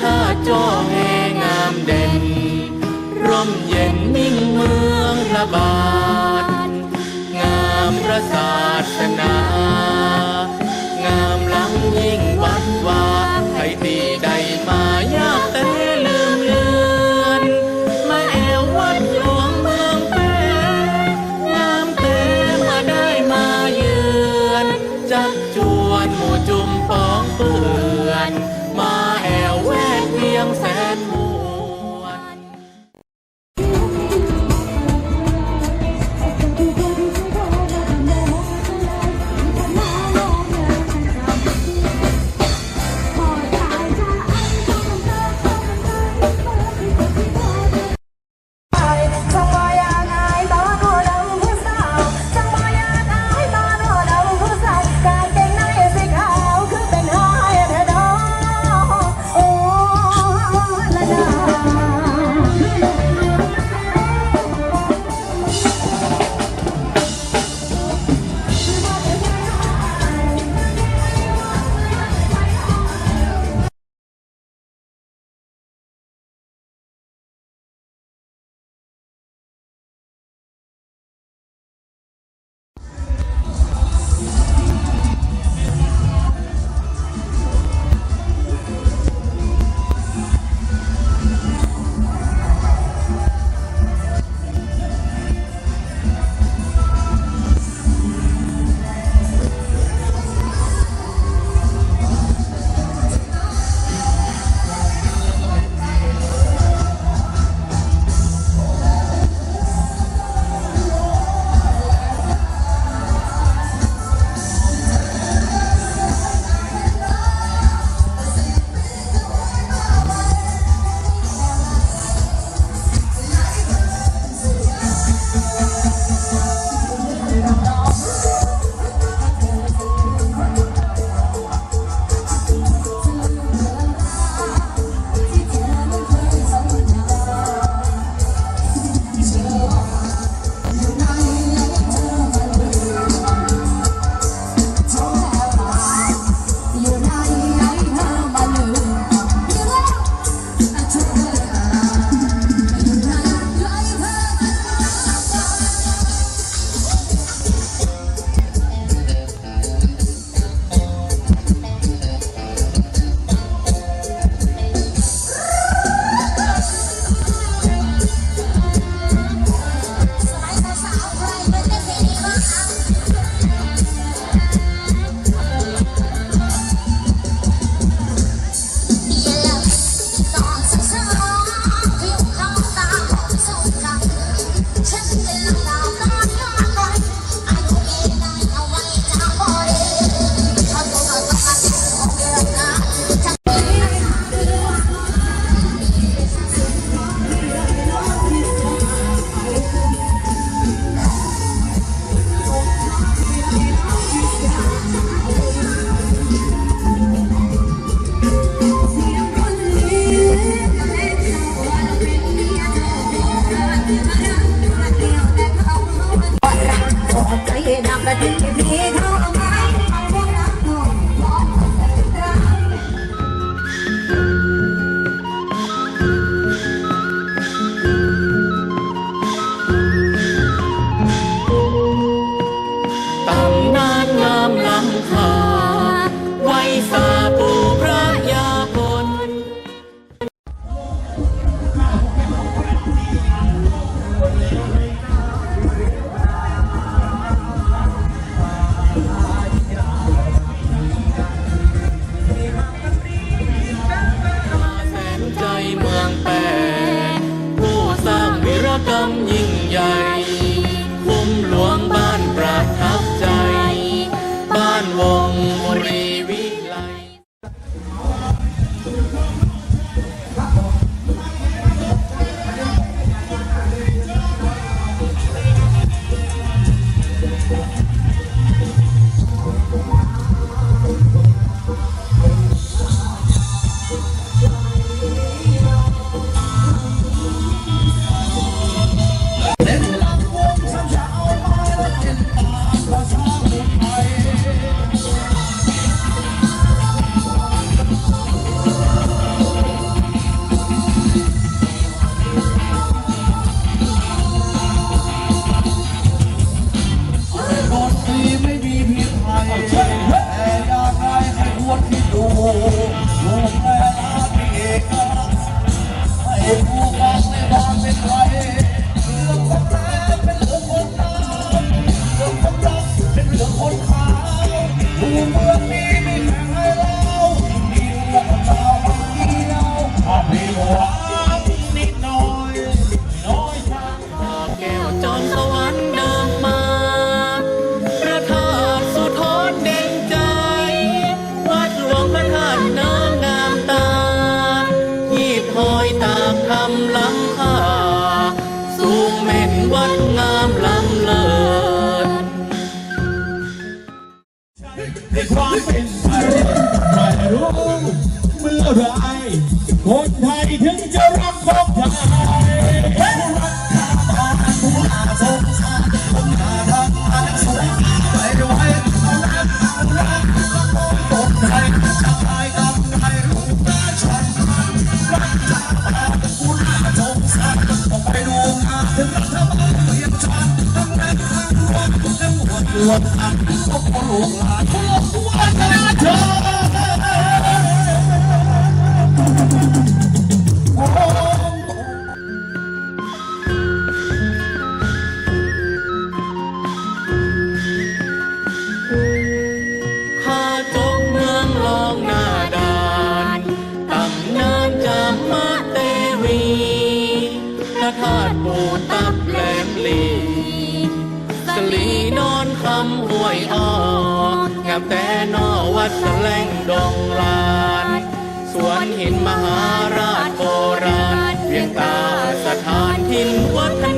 ท่าจอแหงามเด่น ร่มเย็นมิ่งเมืองระบา Deus. ทาข้าจงเมือลองหน้าดานตำนานจามมาเตวีพระธาตุปูตับแหลมลี ลีนอนคำห้วยอ่อนงามแต่นอวัดสแลงดงลาน สวนหินมหาราชโบราณเวียงตาสถานทินวัฒน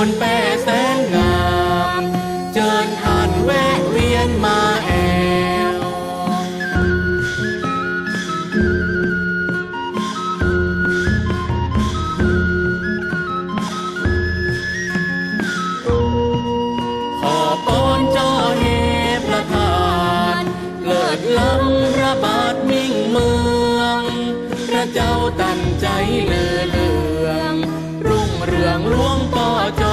คนแปรแสนงาม เจิญท่านแวะเวียนมาแอวขอปอนเจ้าเฮประทานเกิดล้ำระบาดมิ่งเมือง พระเจ้าตั้งใจเลือเลืองรุ่งเรืองหลวงป่อจ